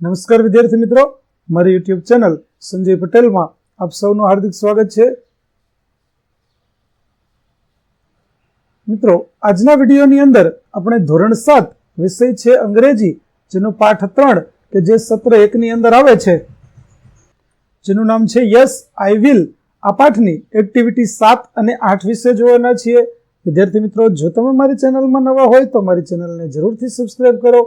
નમસ્કાર વિદ્યાર્થી મિત્રો. મારી યુટ્યુબ ચેનલ સંજય પટેલમાં આપ સૌનું હાર્દિક સ્વાગત છે. મિત્રો, આજના વિડીયોની અંદર આપણે ધોરણ સાત વિષય છે અંગ્રેજી, જેનો પાઠ ત્રણ કે જે સત્ર એકની અંદર આવે છે. જેનું નામ છે યસ, આઈ વિલ. આ પાઠની એક્ટિવિટી સાત અને આઠ વિશે જોવાના છીએ. વિદ્યાર્થી મિત્રો, જો તમે મારી ચેનલમાં નવા હોય તો મારી ચેનલને જરૂરથી સબસ્ક્રાઈબ કરો.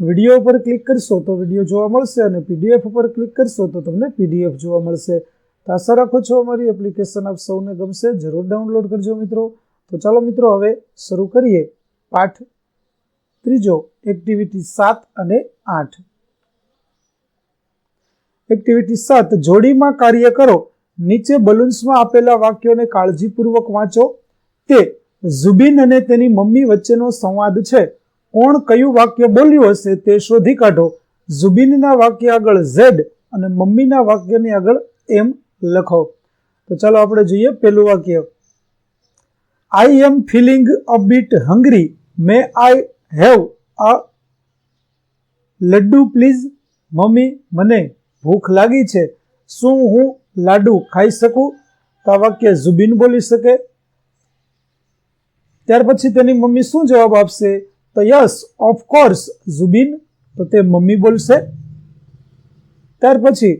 વીડિયો ઉપર ક્લિક કરશો તો વીડિયો જોવા મળશે અને પીડીએફ ઉપર ક્લિક કરશો તો તમને પીડીએફ જોવા મળશે. તો આશા રાખો છો અમારી એપ્લિકેશન આપ સૌને ગમશે. જરૂર ડાઉનલોડ કરજો મિત્રો. તો ચાલો મિત્રો હવે શરૂ કરીએ પાઠ ત્રીજો એક્ટિવિટી સાત અને આઠ. એક્ટિવિટી સાત, જોડીમાં કાર્ય કરો. નીચે બલૂન્સમાં આપેલા વાક્યોને કાળજીપૂર્વક વાંચો. તે ઝુબિન અને તેની મમ્મી વચ્ચેનો સંવાદ છે. કોણ કયું વાક્ય બોલ્યું હશે તે શોધી કાઢો. ઝુબીનના વાક્ય આગળ ઝેડ અને મમ્મીના વાક્યની આગળ એમ લખો. તો ચાલો આપણે જોઈએ પેલું વાક્ય. I am feeling a bit hungry may I have a laddu please mummy, મને ભૂખ લાગી છે. શું હું લાડુ ખાઈ શકું? તો આ વાક્ય ઝુબીન બોલી શકે. ત્યાર પછી તેની મમ્મી શું જવાબ આપશે? તો યસ ઓફ કોર્સ ઝુબીન તો તે મમ્મી બોલશે ત્યાર પછી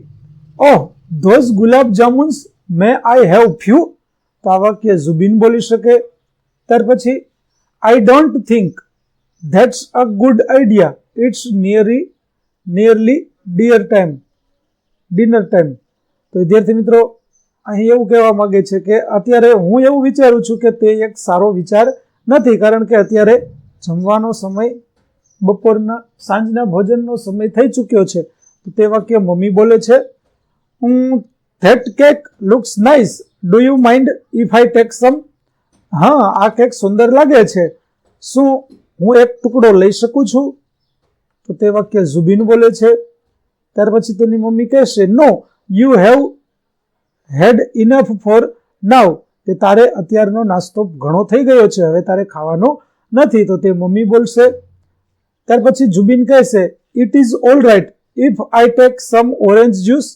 ઓહ those gulab jamuns may I have few તો આ વાક્ય ઝુબીન બોલી શકે ત્યાર પછી I don't think that's a good idea it's nearly nearly dear time dinner time તો વિદ્યાર્થી મિત્રો અહીં એવું કહેવા માંગે છે કે અત્યારે હું એવું વિચારું છું કે તે એક સારો વિચાર નથી, કારણ કે અત્યારે જમવાનો સમય, બપોરના, સાંજના ભોજનનો સમય થઈ ચૂક્યો છે. તો તે વાક્ય મમ્મી બોલે છે હું that cake looks nice do you mind if I take some હા, આ કેક સુંદર લાગે છે. શું હું એક ટુકડો લઈ શકું છું? તો તે વાક્ય ઝુબીન બોલે છે. ત્યાર પછી તેની મમ્મી કહેશે no you have had enough for now કે તારે અત્યારનો નાસ્તો ઘણો થઈ ગયો છે, હવે તારે ખાવાનો નથી, તો તે મમ્મી બોલશે. ત્યાર પછી જુબિન કહેશે it is all right if I take some orange juice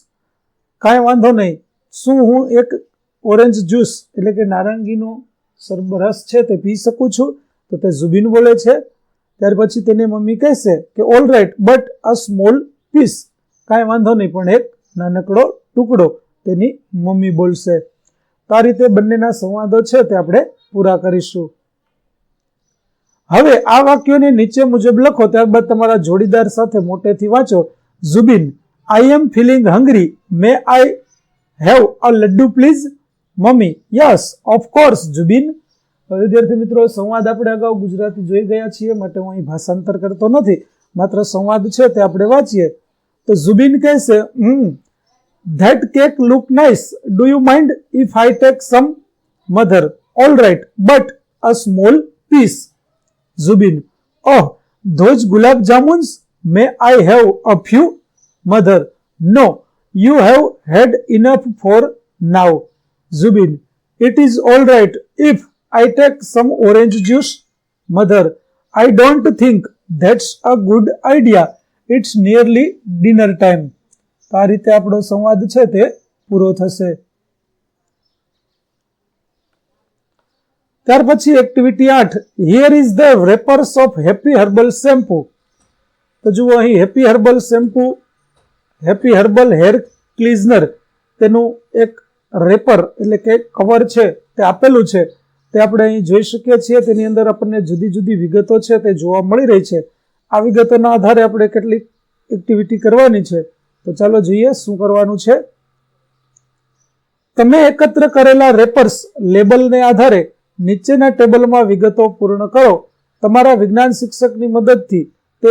કાંઈ વાંધો નહીં. શું હું એક ઓરેન્જ જ્યુસ એટલે કે નારંગીનો રસ છે તે પી શકું છું? તો તે જુબીન બોલે છે. ત્યાર પછી તેને મમ્મી કહેશે કે all right but a small piece કાંઈ વાંધો નહીં, પણ એક નાનકડો ટુકડો તેની મમ્મી બોલશે. તો આ રીતે બંનેના સંવાદો છે તે આપણે પૂરા કરીશું. હવે આ વાક્યોને નીચે મુજબ લખો, ત્યારબાદ તમારા જોડીદાર સાથે મોટેથી વાંચો. Zubin I am feeling hungry may I have a laddu please mummy yes of course Zubin વિદ્યાર્થી મિત્રો, સંવાદ આપણે અગાઉ ગુજરાતી જોઈ ગયા છીએ, માટે હું અહીં ભાષાંતર કરતો નથી. માત્ર સંવાદ છે તે આપણે વાંચીએ. તો ઝુબિન કહેશે, હમ that cake look nice do you mind if I take some mother all right but a small piece Zubin oh those gulab jamuns may I have a few mother no you have had enough for now Zubin it is all right if I take some orange juice mother I don't think that's a good idea it's nearly dinner time તો આ રીતે આપણો સંવાદ છે તે પૂરો થશે ત્યાર પછી એક્ટિવિટી આઠ. Here is the wrappers of Happy Herbal shampoo તો જુઓ અહીં Happy Herbal shampoo Happy Herbal hair cleanser તેનું એક રેપર એટલે કે કવર છે, તે આપેલું છે. તે આપણે અહીં જોઈ શકીએ છીએ. તેની અંદર આપણને જુદી જુદી વિગતો છે, તે જોવા મળી રહી છે. આ વિગતોના આધારે આપણે કેટલીક એક્ટિવિટી કરવાની છે. તો ચાલો જોઈએ શું કરવાનું છે. તમે એકત્ર કરેલા રેપર્સ લેબલને આધારે નીચેના ટેબલમાં વિગતો પૂર્ણ કરો. તમારા વિજ્ઞાન શિક્ષકની મદદથી તે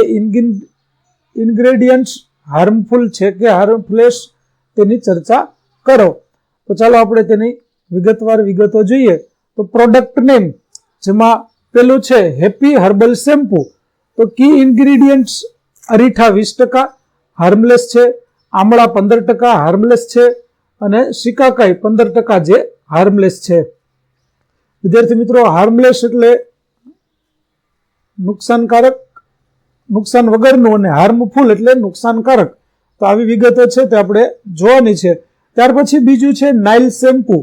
ઇન્ગ્રેડિયન્ટ્સ હાર્મફુલ છે કે હાર્મફુલેસ તેની ચર્ચા કરો. તો ચાલો આપણે તેની વિગતવાર વિગતો જોઈએ. તો પ્રોડક્ટ નેમ, જેમાં પેલું છે હેપી હર્બલ શેમ્પુ. તો કી ઇન્ગ્રીડિયન્ટ્સ અરીઠા વીસ ટકા, હાર્મલેસ છે આમળા પંદર ટકા, હાર્મલેસ છે અને શિકાકાઈ પંદર ટકા જે હાર્મલેસ છે. વિદ્યાર્થી મિત્રો હાર્મલેસ એટલે નુકસાનકારક, નુકસાન વગરનું અને હાર્મફુલ એટલે નુકસાનકારક. તો આવી વિગતો છે તે આપણે જોવાની છે. ત્યાર પછી બીજું છે નાઇલ શેમ્પુ.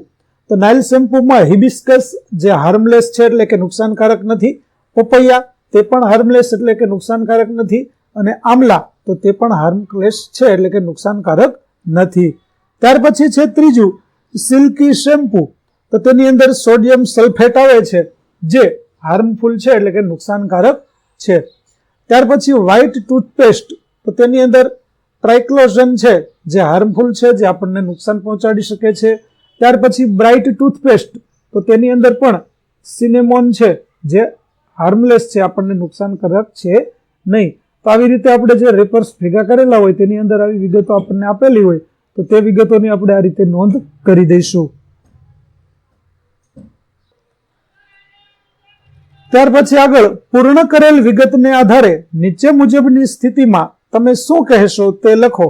તો નાઇલ શેમ્પુમાં હિબિસ્કસ જે હાર્મલેસ છે એટલે કે નુકસાનકારક નથી. પપૈયા, તે પણ હાર્મલેસ એટલે કે નુકસાનકારક નથી. અને આમલા, તો તે પણ હાર્મલેસ છે એટલે કે નુકસાનકારક નથી. ત્યાર પછી છે ત્રીજું, સિલ્કી શેમ્પુ. તો તેની અંદર સોડિયમ સલ્ફેટ આવે છે, જે હાર્મફુલ છે, એટલે કે નુકસાનકારક છે. ત્યાર પછી વ્હાઇટ ટૂથપેસ્ટ તો તેની અંદર ટ્રાઇક્લોઝન છે, જે હાર્મફુલ છે, જે આપણને નુકસાન પહોંચાડી શકે છે. ત્યાર પછી બ્રાઇટ ટૂથપેસ્ટ તો તેની અંદર પણ સિનેમોન છે, જે હાર્મલેસ છે, આપણને નુકસાનકારક છે નહીં. તો આવી રીતે આપણે જે રેપર્સ ભેગા કરેલા હોય, તેની અંદર આવી વિગતો આપણને આપેલી હોય, તો તે વિગતોની આપણે આ રીતે નોંધ કરી દઈશું. ત્યાર પછી આગળ પૂર્ણ કરેલ વિગતને આધારે નીચે મુજબની સ્થિતિમાં તમે શું કહેશો તે લખો.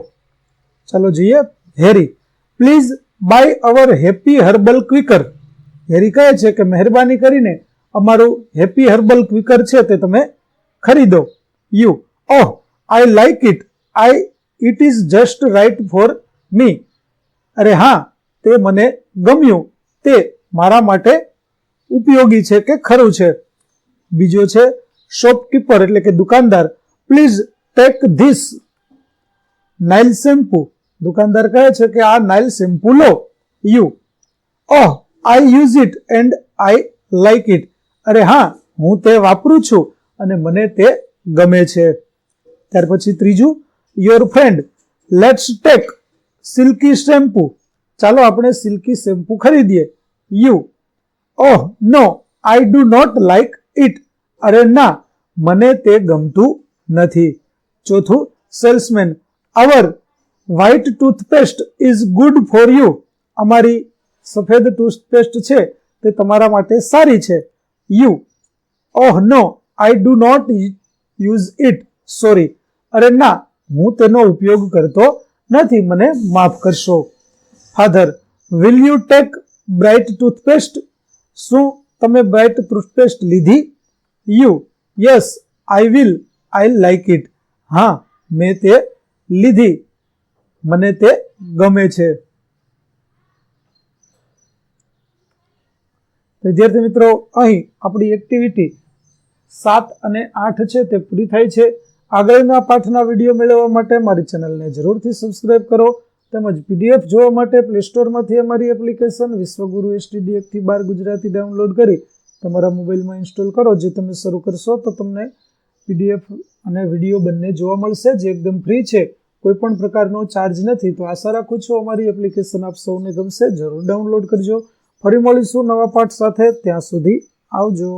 ચાલો જોઈએ. Harry please buy our Happy Herbal quicker Harry કહે છે કે મહેરબાની કરીને અમારું હેપી હર્બલ ક્વિકર છે તે તમે ખરીદો. You, oh I like it I it is just right for me અરે હા, તે મને ગમ્યું. તે મારા માટે ઉપયોગી છે કે ખરું છે? બીજો છે શોપકીપર એટલે કે દુકાનદાર. Please take this Nile shampoo દુકાનદાર કહે છે કે આ Nile shampoo law. You oh I use it and I like it અરે હા, હું તે વાપરું છું અને મને તે ગમે છે. ત્યાર પછી ત્રીજું your friend let's take silky shampoo ચાલો આપણે સિલ્કી શેમ્પુ ખરીદીએ. You oh no I do not like it અરે ના, મને તે ગમતું નથી. ચોથું salesman our white toothpaste is good for you અમારી સફેદ ટૂથપેસ્ટ છે, તે તમારા માટે સારી છે. You oh no I do not use it sorry અરે ના, હું તેનો ઉપયોગ કરતો નથી. મને માફ કરશો. Father will you take bright toothpaste શું તમે બેટ ટૂથપેસ્ટ લીધી? You, yes, I will, I like it. હા, મેં તે લીધી. મને તે ગમે છે. વિદ્યાર્થી મિત્રો, અહીં આપણી એક્ટિવિટી સાત અને આઠ છે, તે પૂરી થાય છે. આગળના પાઠના વીડિયો મેળવવા માટે મારી ચેનલને જરૂરથી સબસ્ક્રાઇબ કરો. તેમજ પીડીએફ જોવા માટે પ્લે સ્ટોરમાંથી અમારી એપ્લિકેશન વિશ્વગુરુ એસટીડી એકથી બાર ગુજરાતી ડાઉનલોડ કરી તમારા મોબાઈલમાં ઇન્સ્ટોલ કરો. જે તમે શરૂ કરશો તો તમને પીડીએફ અને વીડિયો બંને જોવા મળશે. જે એકદમ ફ્રી છે કોઈ પણ પ્રકારનો ચાર્જ નથી. તો આશા રાખું છું અમારી એપ્લિકેશન આપ સૌને ગમશે. જરૂર ડાઉનલોડ કરજો. ફરી મળીશું નવા પાઠ સાથે. ત્યાં સુધી આવજો.